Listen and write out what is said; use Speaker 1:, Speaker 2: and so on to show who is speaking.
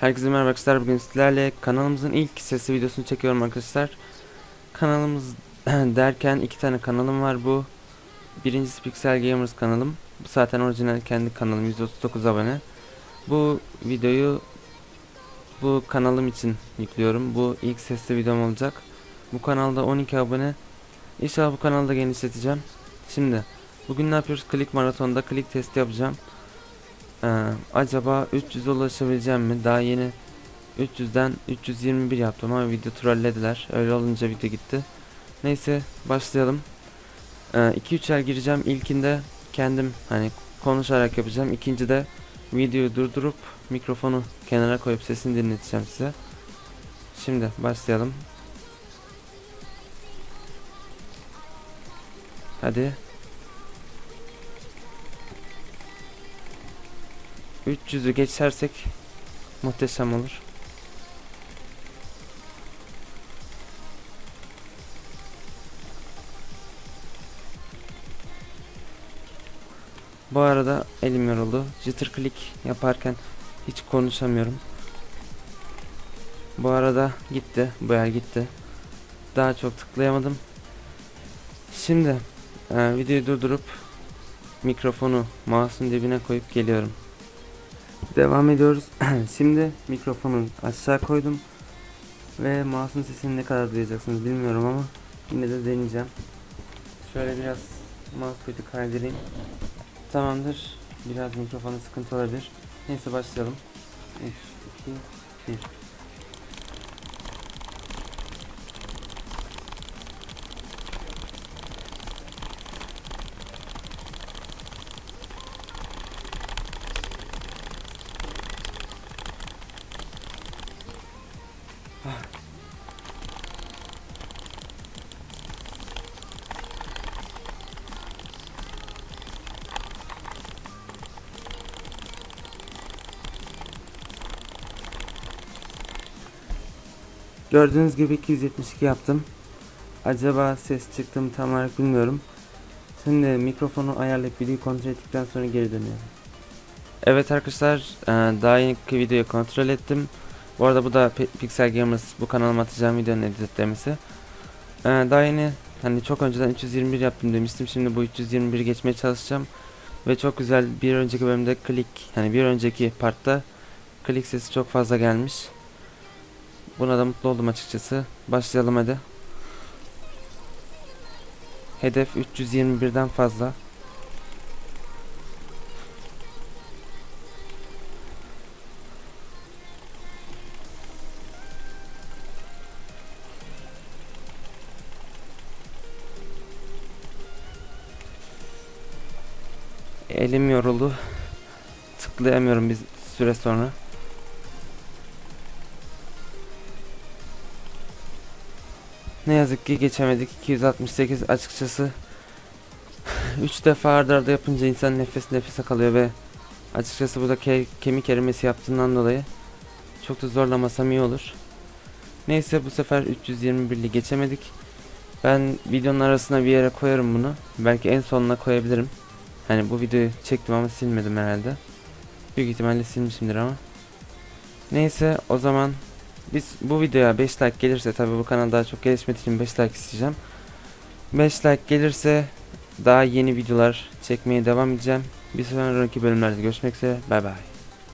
Speaker 1: Herkese merhaba arkadaşlar. Bugün sizlerle kanalımızın ilk sesli videosunu çekiyorum arkadaşlar. Kanalımız derken iki tane kanalım var bu. Birincisi Pixel Gamers kanalım. Bu zaten orijinal kendi kanalım 139 abone. Bu videoyu bu kanalım için yüklüyorum. Bu ilk sesli videom olacak. Bu kanalda 12 abone. İnşallah bu kanalda genişleteceğim. Şimdi bugün ne yapıyoruz? Klik maratonda klik testi yapacağım. Ee, acaba 300 ulaşabileceğim mi? Daha yeni 300'den 321 yaptım ama video trollediler. Öyle olunca video gitti. Neyse başlayalım. 2-3 el gireceğim. İlkinde kendim hani konuşarak yapacağım. İkincide videoyu durdurup mikrofonu kenara koyup sesini dinleteceğim size. Şimdi başlayalım. Hadi. 300'ü geçersek muhteşem olur. Bu arada elim yoruldu. Jitter click yaparken hiç konuşamıyorum. Bu arada gitti. Bu yer gitti. Daha çok tıklayamadım. Şimdi e, videoyu durdurup mikrofonu mouse'un dibine koyup geliyorum. Devam ediyoruz. Şimdi mikrofonu aşağı koydum. Ve mouse'un sesini ne kadar duyacaksınız bilmiyorum ama yine de deneyeceğim. Şöyle biraz mouse kuytu kaydırayım. Tamamdır. Biraz mikrofonu sıkıntı olabilir. Neyse başlayalım. 3, 2, 1. Gördüğünüz gibi 272 yaptım. Acaba ses çıktı mı tam olarak bilmiyorum. Şimdi mikrofonu ayarlayıp videoyu kontrol ettikten sonra geri dönüyorum. Evet arkadaşlar e, daha yeni videoyu kontrol ettim. Bu arada bu da Pixel Gamers bu kanalıma atacağım videonun editlemesi. E, daha yeni hani çok önceden 321 yaptım demiştim. Şimdi bu 321 geçmeye çalışacağım. Ve çok güzel bir önceki bölümde klik hani bir önceki partta klik sesi çok fazla gelmiş. Buna da mutlu oldum açıkçası. Başlayalım hadi. Hedef 321'den fazla. Elim yoruldu. Tıklayamıyorum bir süre sonra. Ne yazık ki geçemedik. 268 açıkçası 3 defa arda arda yapınca insan nefes nefese kalıyor ve açıkçası bu da ke kemik erimesi yaptığından dolayı çok da zorlamasam iyi olur. Neyse bu sefer 321'li geçemedik. Ben videonun arasına bir yere koyarım bunu. Belki en sonuna koyabilirim. Hani bu videoyu çektim ama silmedim herhalde. Büyük ihtimalle silmişimdir ama. Neyse o zaman biz bu videoya 5 like gelirse tabi bu kanal daha çok gelişmediği için 5 like isteyeceğim. 5 like gelirse daha yeni videolar çekmeye devam edeceğim. Bir sonraki bölümlerde görüşmek üzere. Bay bay.